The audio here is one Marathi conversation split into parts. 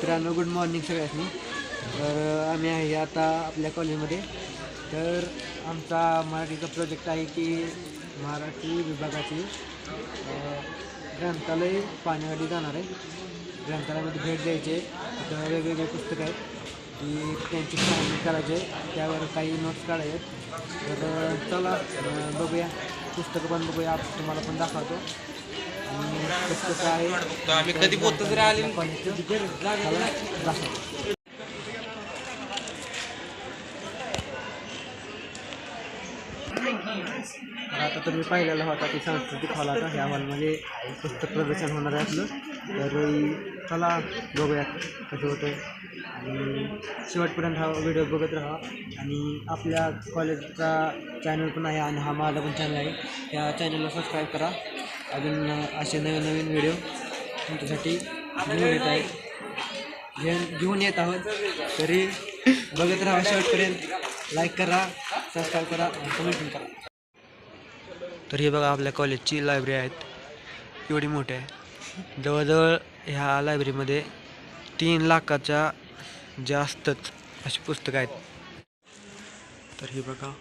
मित्रांनो गुड मॉर्निंग सगळ्यांनी. तर आम्ही आहे आता आपल्या कॉलेजमध्ये तर आमचा मराठीचा प्रोजेक्ट आहे की मराठी विभागाची ग्रंथालय पाण्यावाडी जाणार आहे. ग्रंथालयामध्ये भेट द्यायची आहे. तर वेगवेगळे पुस्तकं आहेत. की त्यांची पाहणी करायची आहे. त्यावर काही नोट्स काढायचे आहेत. तर चला बघूया. पुस्तकं पण बघूया. तुम्हाला पण दाखवतो. आणि आम्ही कधी बोलतो जरी आले आता तुम्ही पाहिलेला होता की सांस्कृतिक हॉल आता ह्या हॉलमध्ये पुस्तक प्रदर्शन होणार आहे आपलं. तर चला बघूयात कसं होतं. आणि शेवटपर्यंत हा व्हिडिओ बघत राहा. आणि आपल्या कॉलेजचा चॅनल पण आहे आणि हा माझा पण चॅनल आहे. त्या चॅनलला सबस्क्राईब करा. अजून असे नवीन नवीन व्हिडिओ तुमच्यासाठी घेऊन येत आहेत. घेऊन घेऊन येत आहोत. तरी बघत राहा शेवटपर्यंत लाईक करा सबस्क्राईब करा कमेंट करा. तर हे बघा आपल्या कॉलेजची लायब्ररी आहेत. एवढी मोठी आहे. जवळजवळ ह्या लायब्ररीमध्ये तीन लाखाच्या जास्तच अशी पुस्तकं आहेत. तर हे बघा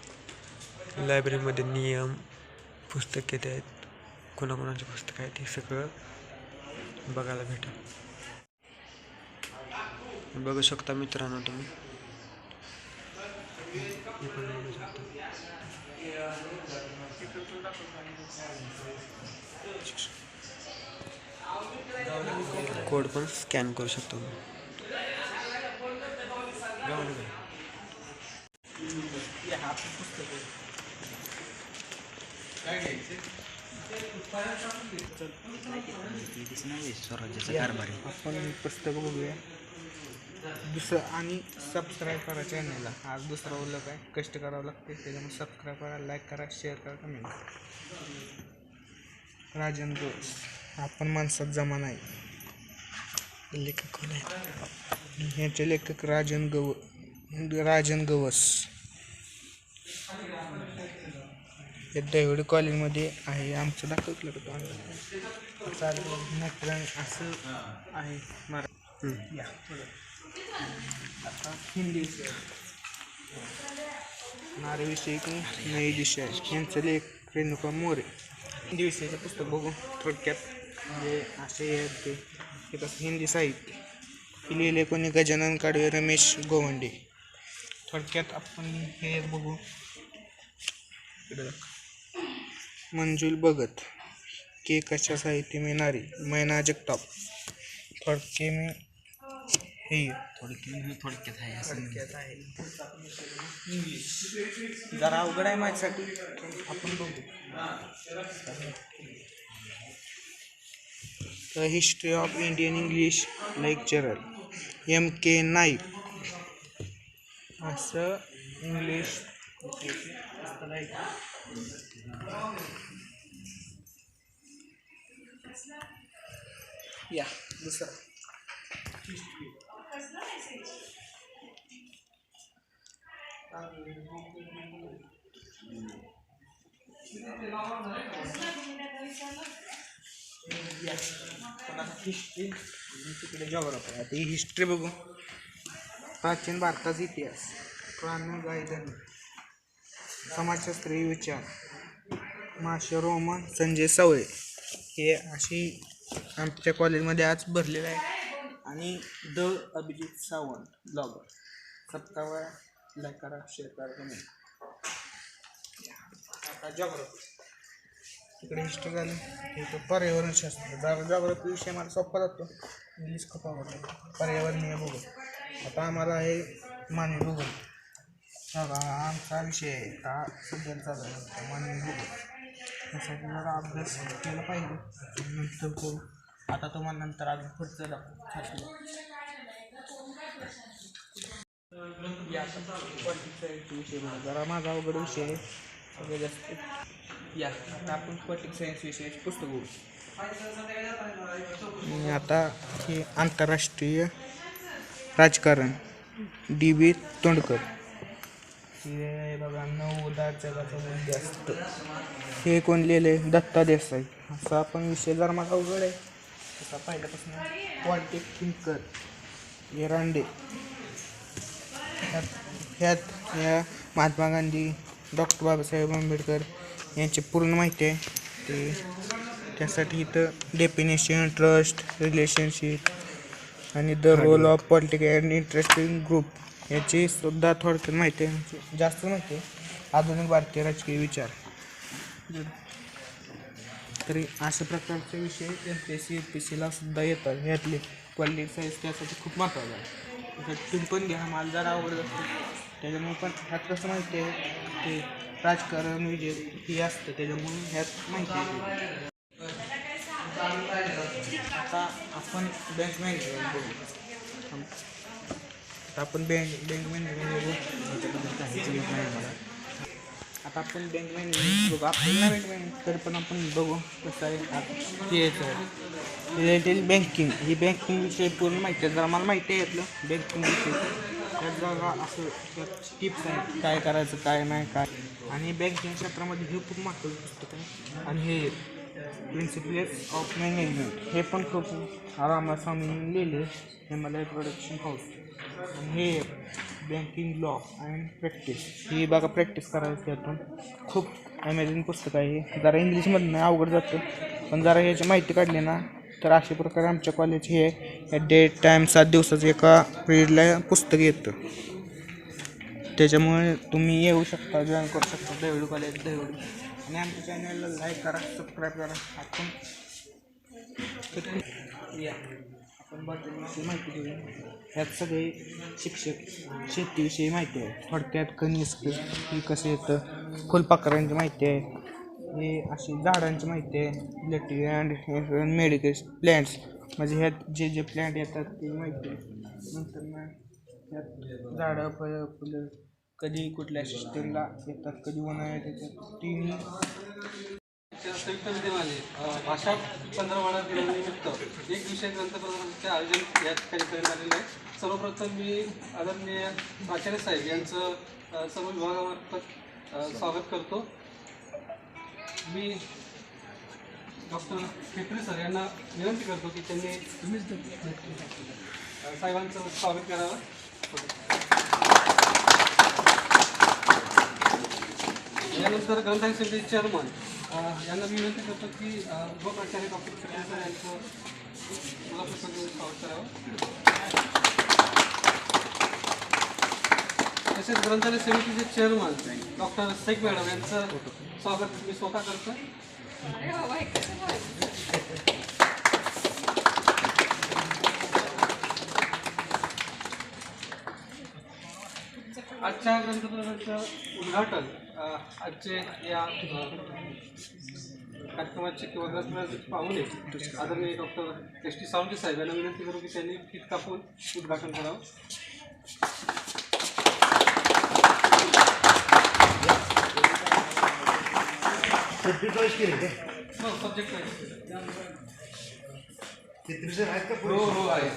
लायब्ररीमध्ये नियम पुस्तके ते आहेत? कोणाकोणाची पुस्तकं आहेत हे सगळं बघायला भेटेल. बघू शकता मित्रांनो तुम्ही. कोड पण स्कॅन करू शकतो आपण पुस्तक बघूया. दुसरं आणि सबस्क्राईब करा चॅनलला आज दुसरा उल्लेख आहे. कष्ट करावं लागते. त्याच्यामुळे सबस्क्राईब करा लाईक करा शेअर करा कमेंट करा. राजन जोस आपण माणसात जमा नाही. लेखक कोण आहे ह्याचे लेखक राजन गव राजन गवस. हे दैवडी कॉलेजमध्ये आहे. आमचं दाखवलं चालेल नटरंग असं आहे. मरा या. आता हिंदी विषय. यांचं लेख रेणुका मोरे. हिंदी विषयाचं पुस्तक बघू. थोडक्यात म्हणजे असे ते. कसं हिंदी साहित्य. लिहिले कोणी? गजानन काडवे रमेश गोवंडे. थोडक्यात आपण हे बघू. इकडे. मंजुल भगत के कशा साहित्य में नारी? मैना जगताप. थोडके मी हे थोडक्यात आहे असं थोडक्यात आहे. इंग्लिश जरा अवघड आहे माझ्यासाठी. आपण बघू. The history of Indian English lecturer M K Naik. असं इंग्लिश या दुसरं. हिस्ट्री तिकडे जॉग्राफी आता ही हिस्ट्री बघू. प्राचीन भारताचा इतिहास. प्राणी गायधन समाजशास्त्रीय विचार. माशे रोमन संजय सवळे हे अशी आमच्या कॉलेजमध्ये आज भरलेलं आहे आणि द अभिजित सावंत ब्लॉगर. सत्तावा लाईक करा शेअर करा आता जॉग्राफी तिकडे हिस्ट्री झाली. इथं पर्यावरणशास्त्र जरा विषय मला सोपा जातो. इंग्लिश खूप आवडतो. पर्यावरणीय भूगोल. आता आम्हाला आहे मानवी भूगोल. बघा हा आमचा विषय आहे. हा सध्याला चालू आहे. मानवी भूगोल त्यासाठी जरा अभ्यास केला पाहिजे. नंतर करू. आता तुम्हाला नंतर अजून पुढचं दाखवू जरा माझा अवघड विषय आहे. सगळं जास्त. या आता आपण पॉलिटिक सायन्स विषयाचे पुस्तक बघू. आता हे आंतरराष्ट्रीय राजकारण डी बी तोंडकर. हे बघा दहा जगाचं उद्यास्त हे कोण लिहिले दत्ता देसाई. असा आपण विषय जर मला अवघड आहे तसा पहिल्यापासून पॉलिटिक थिंकर एरांडे ह्यात या महात्मा गांधी डॉक्टर बाबासाहेब आंबेडकर यांची पूर्ण माहिती आहे. ते त्यासाठी इथं डेफिनेशन ट्रस्ट रिलेशनशिप आणि the role of political and interesting group याची सुद्धा थोडक्यात माहिती आहे. जास्त माहिती आहे. आधुनिक भारतीय राजकीय विचार. तरी अशा प्रकारचे विषय M P S C U P सीला सुद्धा येतात. यातले पॉलिटिक्स सायन्स त्यासाठी खूप महत्त्वाचं आहे. तर तुम्ही पण घ्या. मला जरा आवडत असते. त्याच्यामुळे पण ह्यात कसं माहिती आहे? ते राजकारण विजय हे असतं. त्याच्यामुळे ह्यात माहिती आहे. आता आपण बँक मॅनेजमेंट बघू. आता आपण बँक बँक मॅनेजमेंट बघू. काहीच येत नाही मला आता आपण बँक मॅनेजमेंट बघू. आपल्याला बँक मॅनेजमेंट तरी पण आपण बघू कसं आहे. हे रिलेटेड बँकिंग ही बँकिंग विषयी पूर्ण माहिती आहे. जरा मला माहिती आहे यातलं. बँकिंग विषयी. त्यात जरा असं त्यात टिप्स आहेत. काय करायचं काय नाही काय? आणि बँकिंग क्षेत्रामध्ये हे खूप महत्त्वाचं पुस्तक आहे. आणि हे प्रिन्सिपल्स ऑफ मॅनेजमेंट हे पण खूप रामास्वामींनी लिहिले हिमालय प्रोडक्शन हाऊस हे बँकिंग लॉ अँड प्रॅक्टिस ही बघा प्रॅक्टिस करायची त्यातून खूप अमेझिंग पुस्तक आहे हे. जरा इंग्लिशमधनं अवघड जातं पण जरा ह्याची माहिती काढली ना तर अशा प्रकारे आमच्या कॉलेज हे डेट टाईम सात दिवसाचं एका पिरियडला पुस्तक येतं. त्याच्यामुळे तुम्ही येऊ शकता जॉईन करू शकता दहिवडी कॉलेज दहिवडी आणि आमच्या चॅनलला लाईक करा सबस्क्राईब करा. आपण या. आपण माहिती देऊ ह्यात सगळे शिक्षक शेतीविषयी माहिती आहे थोडक्यात कनिष्क की कसं येतं फुलपाखरांची माहिती आहे. हे अशी झाडांची माहिती आहे. इलेक्ट्रिक अँड मेडिकल प्लॅन्ट्स म्हणजे ह्यात जे जे प्लॅन्ट येतात ते माहिती आहे. नंतर मग ह्यात झाडं फळं फुलं कधी कुठल्या सिस्टमला येतात कधी उन्हाळ्यात येतात तिन्ही संयुक्त विद्यमाने भाषा पंधरवाडा दिनानिमित्त एक विषय ग्रंथप्रदर्शनाचे आयोजन या ठिकाणी करण्यात आलेलं आहे. सर्वप्रथम मी आदरणीय आचार्य साहेब यांचं सर्व विभागामार्फत स्वागत करतो. मी डॉक्टर फेकरे सर यांना विनंती करतो की त्यांनी तुम्हीच साहेबांचं स्वागत करावं. यानंतर ग्रंथालय समितीचे चेअरमन यांना मी विनंती करतो की उपप्राचार्य डॉक्टर फेकरे सर यांचं मुलाखतीमध्ये स्वागत करावं. तसेच ग्रंथालय समितीचे चेअरमन डॉक्टर शेख मॅडम यांचं स्वागत मी स्वतः करतो. आजच्या ग्रंथप्रदर्शनाचं उद्घाटन आजचे या कार्यक्रमाचे किंवा पाहुणे आदरणीय डॉक्टर एस टी सावंत साहेब यांना विनंती करू की त्यांनी फीत कापून उद्घाटन करावं. हो सब्जेक्ट हो हो आहे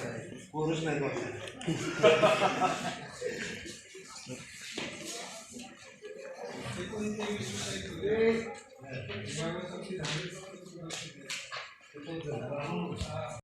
哎，你刚刚说去哪里？去去去去，去东子那个路上啊。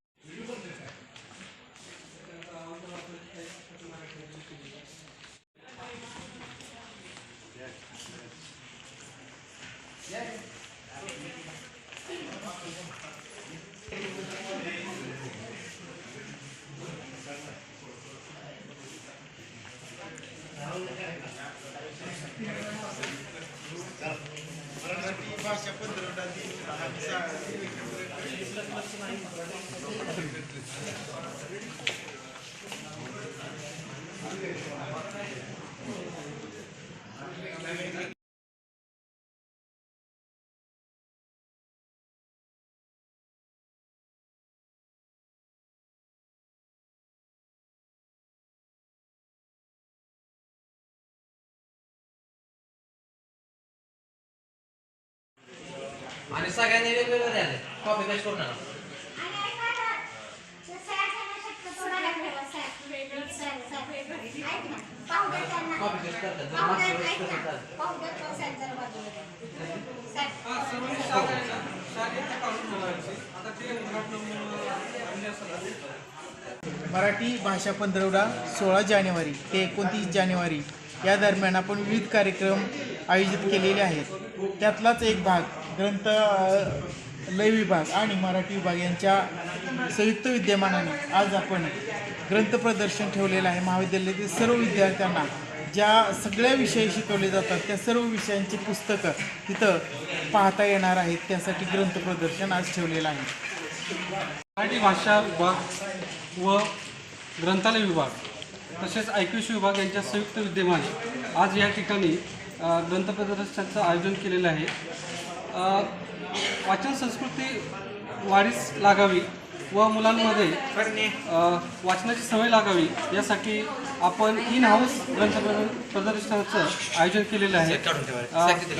आणि सगळ्यांनी वेगवेगळं द्यायला कॉपी पेस्ट करून आणा. कॉपी पेस्ट करतात. जर मागच्या वेळेस. हा. मराठी भाषा पंधरवडा सोळा जानेवारी ते एकोणतीस जानेवारी या दरम्यान आपण विविध कार्यक्रम आयोजित केलेले आहेत. त्यातलाच एक भाग ग्रंथ लय विभाग आणि मराठी विभाग यांच्या संयुक्त विद्यमानाने आज आपण ग्रंथ प्रदर्शन ठेवलेलं आहे. महाविद्यालयातील सर्व विद्यार्थ्यांना ज्या सगळ्या विषय शिकवले जातात त्या सर्व विषयांची पुस्तकं तिथं पाहता येणार आहेत. त्यासाठी ग्रंथ प्रदर्शन आज ठेवलेलं आहे. मराठी भाषा विभाग व ग्रंथालय विभाग तसेच ऐक्यूश विभाग यांच्या संयुक्त विद्यमाने आज या ठिकाणी ग्रंथ प्रदर्शनाचं आयोजन केलेलं आहे. वाचन संस्कृती वाढीस लागावी व मुलांमध्ये वाचनाची सवय लागावी यासाठी आपण इन हाऊस ग्रंथ प्रद- प्रदर्शनाचं आयोजन केलेलं आहे.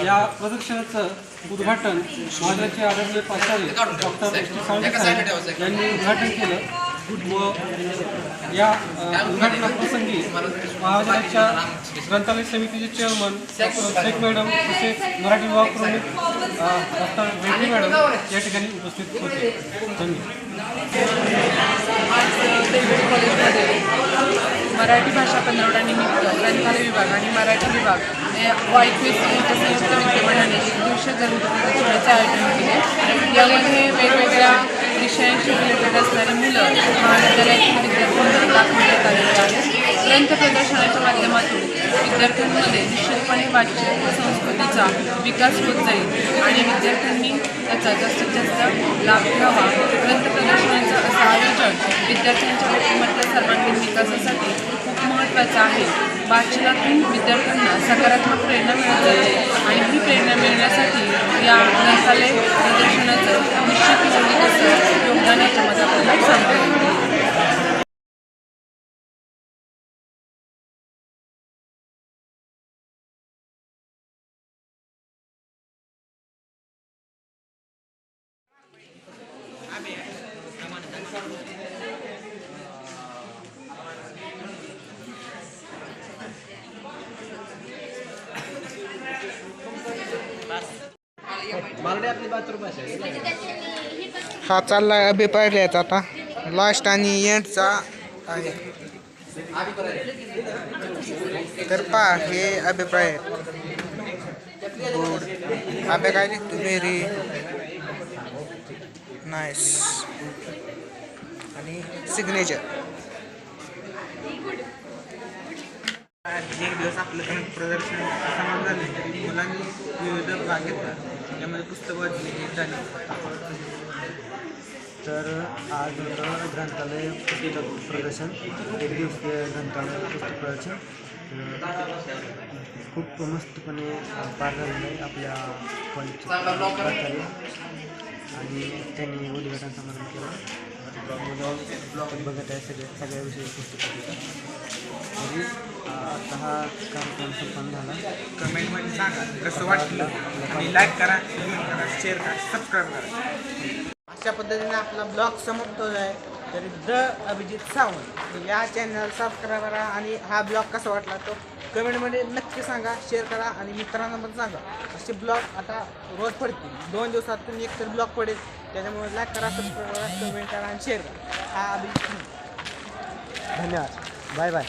या प्रदर्शनाचं उद्घाटन महाराष्ट्राचे आदरणीय प्राचार्य डॉक्टर यांनी उद्घाटन केलं. व या अ, उद्घाटनाप्रसंगी महाविद्यालयाच्या ग्रंथालय समितीचे चेअरमन डॉक्टर शेख मॅडम तसेच मराठी विभाग प्रमुख डॉक्टर वेगळी मॅडम या ठिकाणी उपस्थित होते. धन्यवाद. मराठी भाषा पंधरवड्यानिमित्त ग्रंथालय विभाग आणि मराठी विभाग वायफेस संयुक्त विद्यमानाने एक दिवशी ग्रंथ आयोजन केले. यामध्ये वेगवेगळ्या विषयांशी रिलेटेड असणारी मुलं महाविद्यालयातील विद्यार्थ्यांना दाखवण्यात आलेले आहे. ग्रंथ प्रदर्शनाच्या माध्यमातून विद्यार्थ्यांमध्ये निश्चितपणे वाच्य व संस्कृतीचा विकास होत जाईल आणि विद्यार्थ्यांनी त्याचा जास्तीत जास्त लाभ घ्यावा. ग्रंथ प्रदर्शनाचं असं आयोजन विद्यार्थ्यांच्या व्यक्तिमत्व सर्वांगीण विकासासाठी महत्त्वाचं आहे. वाचनातून विद्यार्थ्यांना सकारात्मक प्रेरणा मिळत जाते आणि ही प्रेरणा मिळण्यासाठी या ग्रंथालय प्रदर्शनाचं निश्चित योगदानाच्या योगदान सांगतो हा चालला अभिप्राय लिहायचा आता. लास्ट आणि एंडचा आहे. तर पहा हे अभिप्राय. आहेत गुड काय लिखतो व्हेरी नाईस आणि सिग्नेचर एक दिवस आपलं प्रदर्शन समाप्त झाले तरी मुलांनी विविध भाग घेतला. त्यामध्ये पुस्तक वाचली झाली तर आज होतं ग्रंथालय पुस्तक प्रदर्शन. एक दिवसीय ग्रंथालय पुस्तक प्रदर्शन खूप मस्तपणे पार झालेलं आहे आपल्या कॉलेजचे आणि त्यांनी उद्घाटन समारंभ केलं. बघत आहे सगळे सगळ्या विषयी पुस्तकं तरी अं, आता हा कार्यक्रम संपन्न झाला. कमेंटमध्ये सांगा कसं वाटलं? आणि लाईक करा कमेंट करा शेअर करा सबस्क्राईब करा. अशा पद्धतीने आपला ब्लॉग समाप्त होत आहे. तर द अभिजित सावंत या चॅनल सबस्क्राईब करा आणि हा ब्लॉग कसा वाटला तो कमेंटमध्ये नक्की सांगा शेअर करा आणि मित्रांना पण सांगा. असे ब्लॉग आता रोज पडतील. दोन दिवसातून एक तर ब्लॉग पडेल. त्याच्यामुळे लाईक करा सबस्क्राईब करा कमेंट करा आणि शेअर करा. हा अभिजित. धन्यवाद. Bye bye